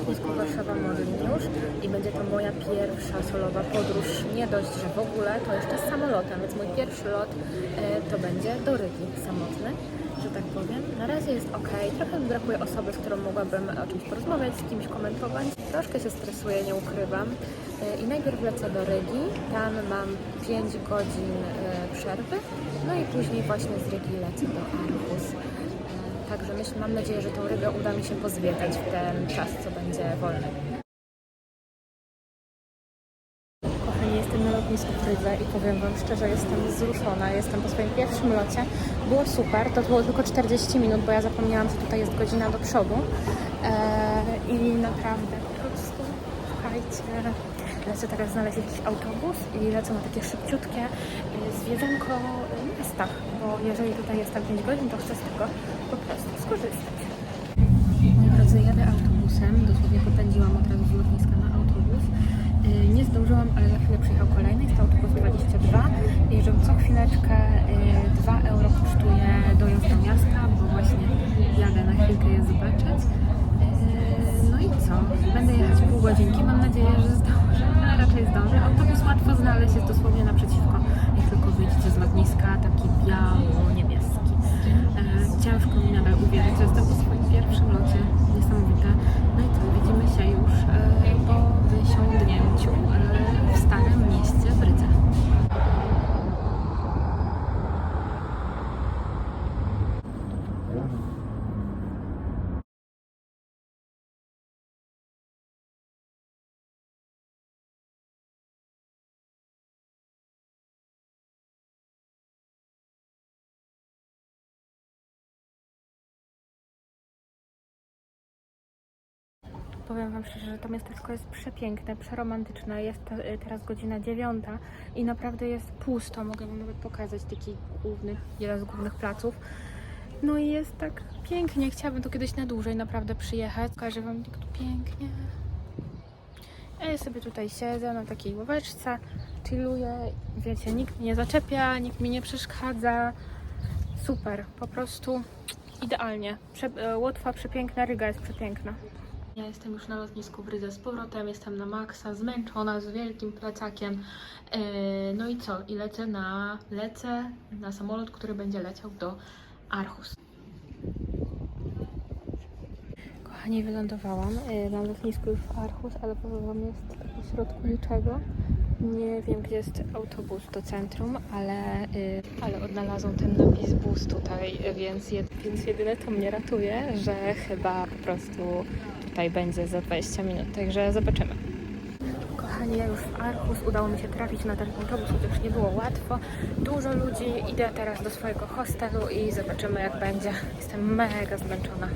lotnisku Warszawa już i będzie to moja pierwsza solowa podróż. Nie dość, że w ogóle to jeszcze z samolotem, więc mój pierwszy lot e, to będzie do Rygi samotny, że tak powiem. Na razie jest ok, trochę brakuje osoby, z którą mogłabym o czymś porozmawiać, z kimś komentować. Troszkę się stresuję, nie ukrywam. E, I najpierw lecę do Rygi, tam mam 5 godzin e, przerwy, no i później właśnie z Rygi lecę do Arhus. E, Także myślę, mam nadzieję, że tą Rygę uda mi się pozwiedzać w ten czas, co będzie wolny. Kochani, jestem na lotnisku w Rydze i powiem Wam szczerze, jestem wzruszona. Jestem po swoim pierwszym locie. Było super, to było tylko 40 minut, bo ja zapomniałam, że tutaj jest godzina do przodu. Eee, I naprawdę po prostu, słuchajcie, lecę teraz znaleźć jakiś autobus i lecę na takie szybciutkie zwiedzanko y, miasta, bo jeżeli tutaj jestem 5 godzin, to chcę z tego skorzystać. Drodzy, jadę autobusem, dosłownie popędziłam od razu z lotniska na autobus. Yy, Nie zdążyłam, ale za chwilę przyjechał kolejny, jest to autobus 22 i co chwileczkę yy, 2 euro kosztuje dojazd do miasta, bo właśnie jadę na chwilkę je zobaczyć. Yy, No i co? Będę jechać pół godzinki, mam nadzieję, że zdążę, ale raczej zdążę. Autobus łatwo znaleźć, jest dosłownie naprzeciwko, jak tylko wyjdziecie z lotniska, taki biało-niebieski. Powiem Wam szczerze, że to miasteczko jest przepiękne, przeromantyczne. Jest te- teraz godzina dziewiąta i naprawdę jest pusto. Mogę Wam nawet pokazać taki główny, jeden z głównych placów. No i jest tak pięknie. Chciałabym tu kiedyś na dłużej naprawdę przyjechać. Pokażę Wam, jak tu pięknie. Ja sobie tutaj siedzę na takiej ławeczce, chilluję. Wiecie, nikt mnie nie zaczepia, nikt mi nie przeszkadza. Super, po prostu idealnie. Prze e, Łotwa przepiękna, Ryga jest przepiękna. Ja jestem już na lotnisku w Rydze z powrotem, jestem na maksa, zmęczona, z wielkim plecakiem. Yy, no i co? I lecę na, lecę na samolot, który będzie leciał do Archus. Kochani, wylądowałam yy, na lotnisku już w Archus, ale powiem Wam, jest w środku niczego. Nie wiem, gdzie jest autobus do centrum, ale, yy, ale odnalazłam ten napis bus tutaj, więc, jed, więc jedyne to mnie ratuje, że chyba po prostu tutaj będzie za 20 minut, także zobaczymy. Kochani, ja już w Archus udało mi się trafić na ten autobus, chociaż nie było łatwo. Dużo ludzi, idę teraz do swojego hostelu i zobaczymy jak będzie. Jestem mega zmęczona.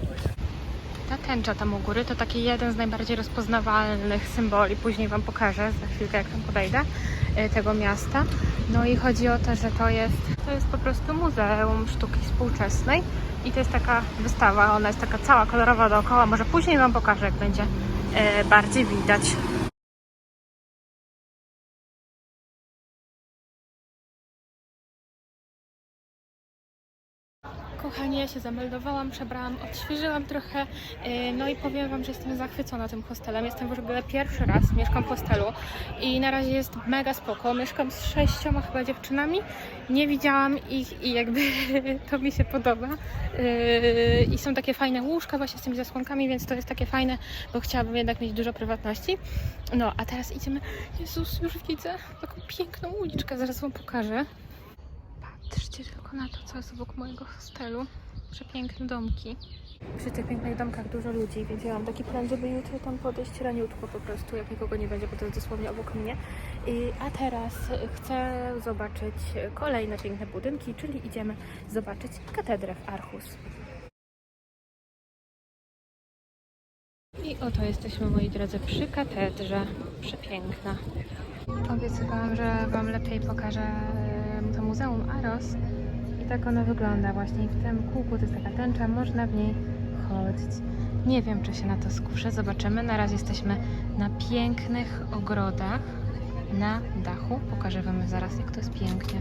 Ta tęcza tam u góry to taki jeden z najbardziej rozpoznawalnych symboli. Później Wam pokażę, za chwilkę jak tam podejdę, y, tego miasta. No i chodzi o to, że to jest, to jest po prostu Muzeum Sztuki Współczesnej i to jest taka wystawa, ona jest taka cała kolorowa dookoła. Może później Wam pokażę, jak będzie y, bardziej widać. Ja się zameldowałam, przebrałam, odświeżyłam trochę, yy, no i powiem Wam, że jestem zachwycona tym hostelem. Jestem w ogóle pierwszy raz, mieszkam w hostelu i na razie jest mega spoko. Mieszkam z sześcioma chyba dziewczynami, nie widziałam ich i jakby to mi się podoba. Yy, I są takie fajne łóżka właśnie z tymi zasłonkami, więc to jest takie fajne, bo chciałabym jednak mieć dużo prywatności. No, a teraz idziemy, Jezus, już widzę taką piękną uliczkę, zaraz Wam pokażę. Patrzcie tylko na to, co jest obok mojego hostelu. Przepiękne domki. Przy tych pięknych domkach dużo ludzi, więc ja mam taki plan, żeby jutro tam podejść raniutko po prostu, jak nikogo nie będzie, bo to jest dosłownie obok mnie. I, a teraz chcę zobaczyć kolejne piękne budynki, czyli idziemy zobaczyć katedrę w Archus. I oto jesteśmy, moi drodzy, przy katedrze. Przepiękna. Obiecywałam, że Wam lepiej pokażę to Muzeum Aros. I tak ono wygląda właśnie. W tym kółku to jest taka tęcza, można w niej chodzić. Nie wiem, czy się na to skuszę, zobaczymy. Na razie jesteśmy na pięknych ogrodach na dachu. Pokażę Wam zaraz, jak to jest pięknie.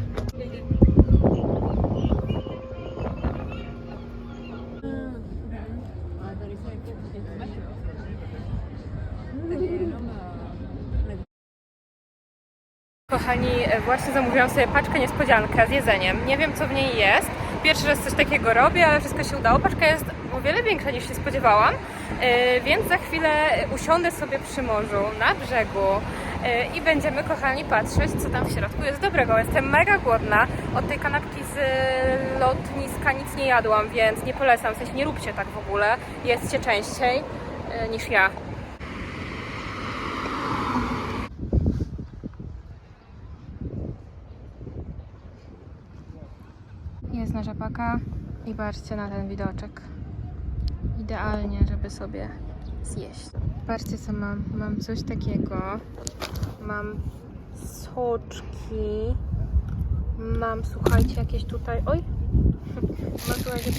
Właśnie zamówiłam sobie paczkę niespodziankę z jedzeniem. Nie wiem, co w niej jest. Pierwszy raz coś takiego robię, ale wszystko się udało. Paczka jest o wiele większa niż się spodziewałam, e, więc za chwilę usiądę sobie przy morzu, na brzegu e, i będziemy, kochani, patrzeć, co tam w środku jest dobrego. Jestem mega głodna. Od tej kanapki z e, lotniska nic nie jadłam, więc nie polecam. W sensie nie róbcie tak w ogóle. Jedzcie częściej niż ja. Jest nasza paka i patrzcie na ten widoczek. Idealnie, żeby sobie zjeść. Patrzcie co mam. Mam coś takiego. Mam soczki. Mam, słuchajcie, jakieś tutaj... Oj! Mam słuchajcie,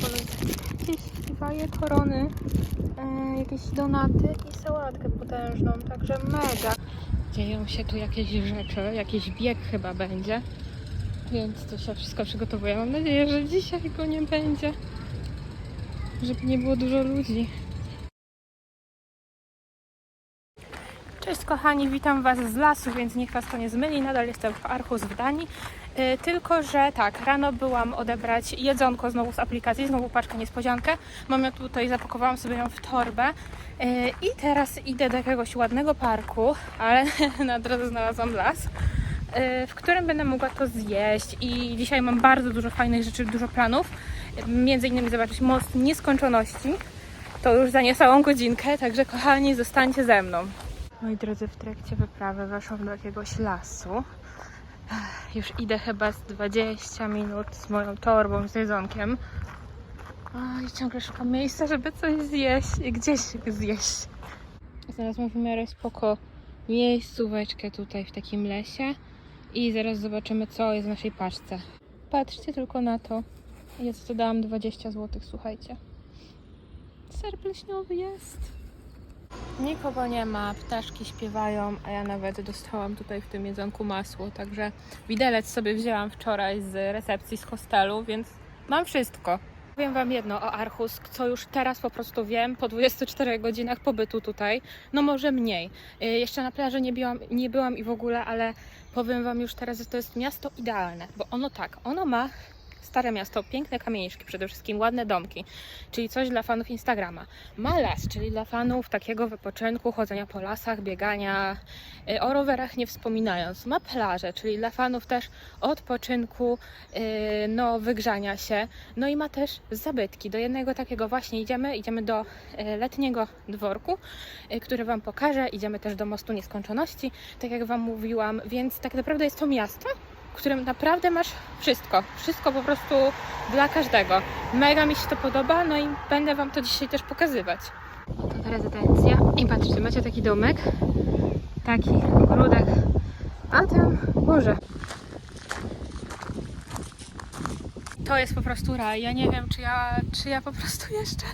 jakieś faje korony, e, jakieś donaty i sałatkę potężną, także mega. Dzieją się tu jakieś rzeczy, jakiś bieg chyba będzie. Więc to się wszystko przygotowuję. Mam nadzieję, że dzisiaj go nie będzie. Żeby nie było dużo ludzi. Cześć kochani, witam Was z lasu, więc niech Was to nie zmyli. Nadal jestem w Archus w Danii. Yy, tylko, że tak, rano byłam odebrać jedzonko znowu z aplikacji, znowu paczkę niespodziankę. Mam ją tutaj, zapakowałam sobie ją w torbę. Yy, I teraz idę do jakiegoś ładnego parku, ale na drodze znalazłam las y, w którym będę mogła to zjeść. I dzisiaj mam bardzo dużo fajnych rzeczy, dużo planów. Między innymi zobaczyć most nieskończoności. To już za niecałą godzinkę, także kochani, zostańcie ze mną. Moi drodzy, w trakcie wyprawy weszłam do jakiegoś lasu. Już idę chyba z 20 minut z moją torbą, z jedzonkiem. I ciągle szukam miejsca, żeby coś zjeść i gdzieś zjeść. Znalazłam w miarę spoko miejscóweczkę tutaj w takim lesie i zaraz zobaczymy co jest w naszej paczce. Patrzcie tylko na to. Jest to dałam 20 zł, słuchajcie. Ser pleśniowy jest. Nikogo nie ma, ptaszki śpiewają, a ja nawet dostałam tutaj w tym jedzonku masło, także widelec sobie wzięłam wczoraj z recepcji z hostelu, więc mam wszystko. Powiem Wam jedno o Archus, co już teraz po prostu wiem po 24 godzinach pobytu tutaj. No może mniej. Y, Jeszcze na plaży nie byłam, nie byłam i w ogóle, ale powiem Wam już teraz, że to jest miasto idealne, bo ono tak, ono ma stare miasto, piękne kamieniczki, przede wszystkim ładne domki, czyli coś dla fanów Instagrama. Ma las, czyli dla fanów takiego wypoczynku, chodzenia po lasach, biegania, y, o rowerach nie wspominając. Ma plażę, czyli dla fanów też odpoczynku, y, no wygrzania się. No i ma też zabytki. Do jednego takiego właśnie idziemy, idziemy do e, letniego dworku, który Wam pokażę. Idziemy też do Mostu Nieskończoności, tak jak Wam mówiłam, więc tak naprawdę jest to miasto, w którym naprawdę masz wszystko. Wszystko po prostu dla każdego. Mega mi się to podoba, no i będę Wam to dzisiaj też pokazywać. Ta rezydencja. I patrzcie, macie taki domek, taki ogródek, a tam morze. To jest po prostu raj. Ja nie wiem, czy ja, czy ja po prostu jeszcze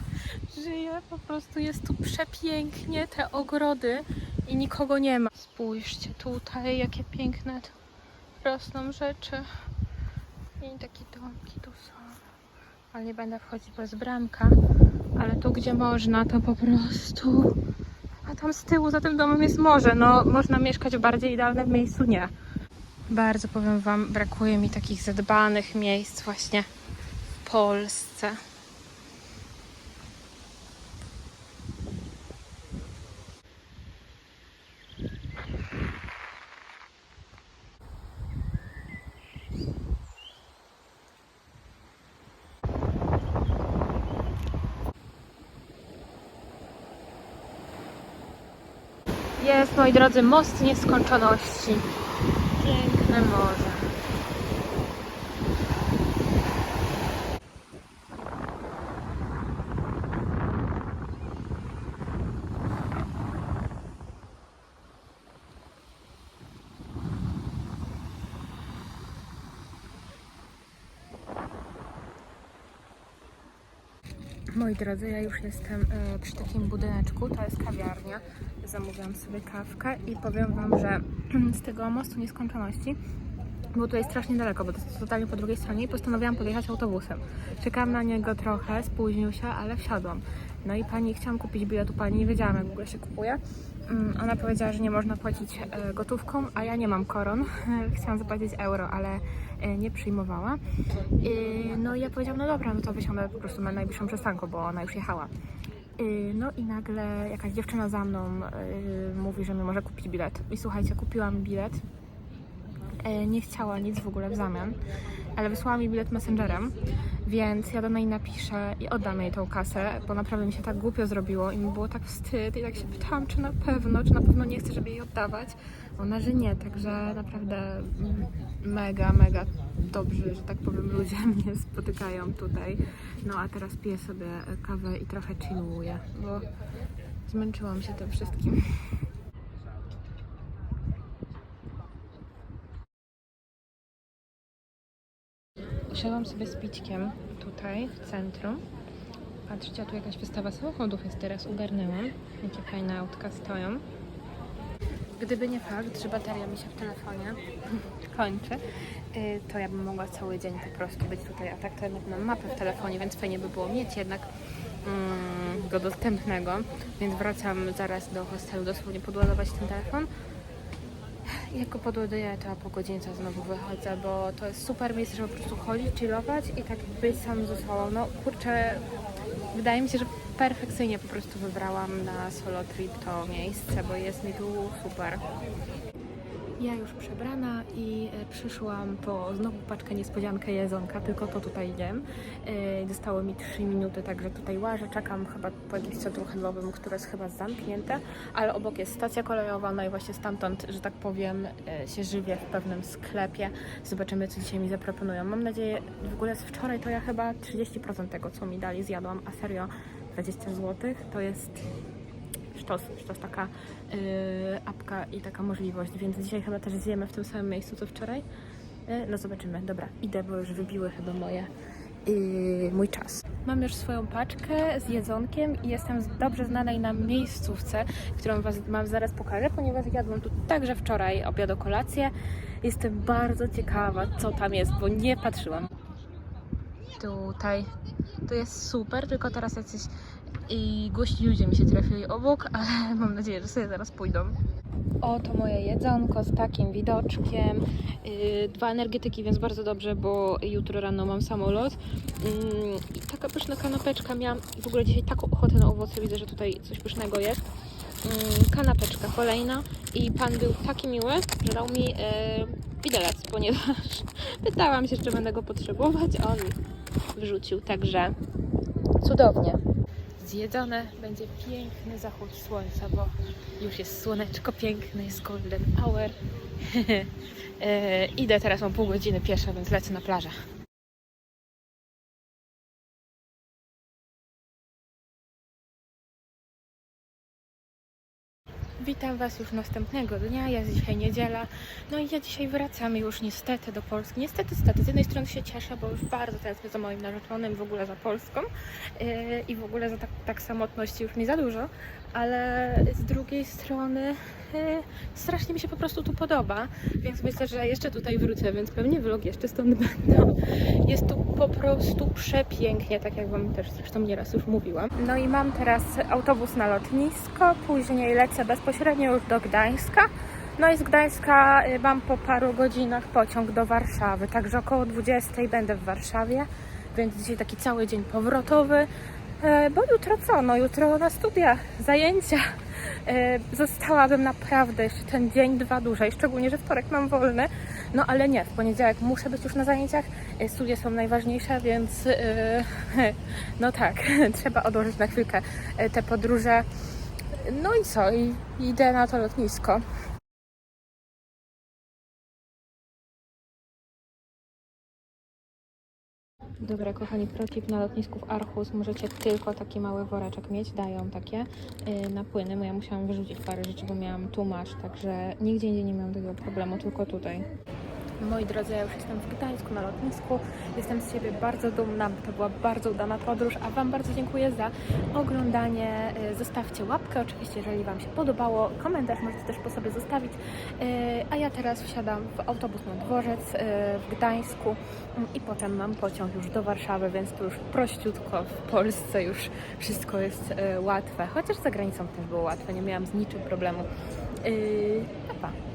żyję. Po prostu jest tu przepięknie, te ogrody i nikogo nie ma. Spójrzcie tutaj, jakie piękne tu rosną rzeczy. I takie domki tu są. Ale nie będę wchodzić bez bramka. Ale tu, gdzie można, to po prostu... A tam z tyłu, za tym domem jest morze. No, można mieszkać w bardziej idealnym miejscu? Nie. Bardzo powiem Wam, brakuje mi takich zadbanych miejsc właśnie w Polsce. Jest, moi drodzy, most nieskończoności. Piękne morze. Moi drodzy, ja już jestem e, przy takim budyneczku, to jest kawiarnia. Zamówiłam sobie kawkę i powiem Wam, że z tego mostu nieskończoności było tutaj strasznie daleko, bo to jest totalnie po drugiej stronie i postanowiłam podjechać autobusem. Czekałam na niego trochę, spóźnił się, ale wsiadłam. No i pani, chciałam kupić bilet u pani, nie wiedziałam jak w ogóle się kupuje. Mm, Ona powiedziała, że nie można płacić e, gotówką, a ja nie mam koron. Chciałam zapłacić euro, ale e, nie przyjmowała. No i ja powiedziałam, no dobra, no to wysiądę po prostu na najbliższą przystanku, bo ona już jechała. No i nagle jakaś dziewczyna za mną y, mówi, że mi może kupić bilet. I słuchajcie, kupiłam bilet. Y, Nie chciała nic w ogóle w zamian, ale wysłała mi bilet messengerem, więc ja do niej napiszę i oddam jej tą kasę, bo naprawdę mi się tak głupio zrobiło i mi było tak wstyd i tak się pytałam, czy na pewno, czy na pewno nie chcę, żeby jej oddawać. Ona, że nie, także naprawdę mega, mega dobrzy, że tak powiem, ludzie mnie spotykają tutaj. No a teraz piję sobie kawę i trochę chilluję, bo zmęczyłam się tym wszystkim. Usiadłam sobie z pićkiem tutaj w centrum. Patrzcie, tu jakaś wystawa samochodów jest teraz, ugarnęłam. Jakie fajne autka stoją. Gdyby nie fakt, że bateria mi się w telefonie kończy, y, to ja bym mogła cały dzień po prostu być tutaj, a tak to jednak mam mapę w telefonie, więc fajnie by było mieć jednak mm, go dostępnego, więc wracam zaraz do hostelu, dosłownie podładować ten telefon. I Jak go podładuję, to po godzince znowu wychodzę, bo to jest super miejsce, żeby po prostu chodzić, chillować i tak być sam ze sobą. No kurczę, wydaje mi się, że perfekcyjnie po prostu wybrałam na solo trip to miejsce, bo jest mi tu super. Ja już przebrana i e, przyszłam po znowu paczkę niespodziankę jedzonka, tylko to tutaj jem. E, Zostało mi 3 minuty, także tutaj łażę, czekam chyba po jakimś centrum handlowym, które jest chyba zamknięte, ale obok jest stacja kolejowa, no i właśnie stamtąd, że tak powiem, e, się żywię w pewnym sklepie. Zobaczymy, co dzisiaj mi zaproponują. Mam nadzieję, w ogóle z wczoraj to ja chyba 30% tego, co mi dali, zjadłam, a serio 20 zł to jest sztos, sztos taka yy, apka i taka możliwość, więc dzisiaj chyba też zjemy w tym samym miejscu co wczoraj. Yy, no zobaczymy. Dobra, idę, bo już wybiły chyba moje yy, mój czas. Mam już swoją paczkę z jedzonkiem i jestem dobrze znanej nam miejscówce, którą was, Wam zaraz pokażę, ponieważ jadłam tu także wczoraj obiad o kolację. Jestem bardzo ciekawa, co tam jest, bo nie patrzyłam. Tutaj to jest super, tylko teraz jacyś i gości ludzie mi się trafili obok, ale mam nadzieję, że sobie zaraz pójdą. Oto moje jedzonko z takim widoczkiem. Yy, dwa energetyki, więc bardzo dobrze, bo jutro rano mam samolot. Yy, I taka pyszna kanapeczka miałam. W ogóle dzisiaj taką ochotę na owoce. Widzę, że tutaj coś pysznego jest. Yy, kanapeczka kolejna. I pan był taki miły, że dał mi yy, widelec, ponieważ pytałam się, czy będę go potrzebować, a on mi wrzucił. Także cudownie zjedzone. Będzie piękny zachód słońca, bo już jest słoneczko piękne, jest golden hour. e, idę teraz, mam pół godziny pieszo, więc lecę na plażę. Witam Was już następnego dnia, jest dzisiaj niedziela. No i ja dzisiaj wracam już niestety do Polski. Niestety, stety, z jednej strony się cieszę, bo już bardzo tęsknię za moim narzeczonym, w ogóle za Polską yy, i w ogóle za tak, tak samotności już nie za dużo, ale z drugiej strony yy, strasznie mi się po prostu tu podoba, więc myślę, że jeszcze tutaj wrócę, więc pewnie vlog jeszcze stąd będą. Jest tu po prostu przepięknie, tak jak Wam też zresztą nieraz już mówiłam. No i mam teraz autobus na lotnisko, później lecę bezpośrednio już do Gdańska. No i z Gdańska y, mam po paru godzinach pociąg do Warszawy, także około 20 będę w Warszawie, więc dzisiaj taki cały dzień powrotowy. E, Bo jutro co? No jutro na studia, zajęcia. E, Zostałabym naprawdę jeszcze ten dzień, dwa dłużej, szczególnie, że wtorek mam wolny. No ale nie, w poniedziałek muszę być już na zajęciach. E, Studia są najważniejsze, więc no tak, trzeba odłożyć na chwilkę te podróże. No i co? I idę na to lotnisko. Dobra, kochani, protip na lotnisku w Archus możecie tylko taki mały woreczek mieć, dają takie yy, na płyny, ja musiałam wyrzucić parę rzeczy, bo miałam tłumacz, także nigdzie indziej nie miałam tego problemu, tylko tutaj. Moi drodzy, ja już jestem w Gdańsku na lotnisku. Jestem z siebie bardzo dumna. To była bardzo udana podróż, a Wam bardzo dziękuję za oglądanie. Y, Zostawcie łapkę, oczywiście, jeżeli Wam się podobało. Komentarz możecie też po sobie zostawić. Y, A ja teraz wsiadam w autobus na dworzec y, w Gdańsku i potem mam pociąg już do Warszawy, więc tu już prościutko w Polsce już wszystko jest łatwe. Chociaż za granicą też było łatwe, nie miałam z niczym problemu. Pa, pa.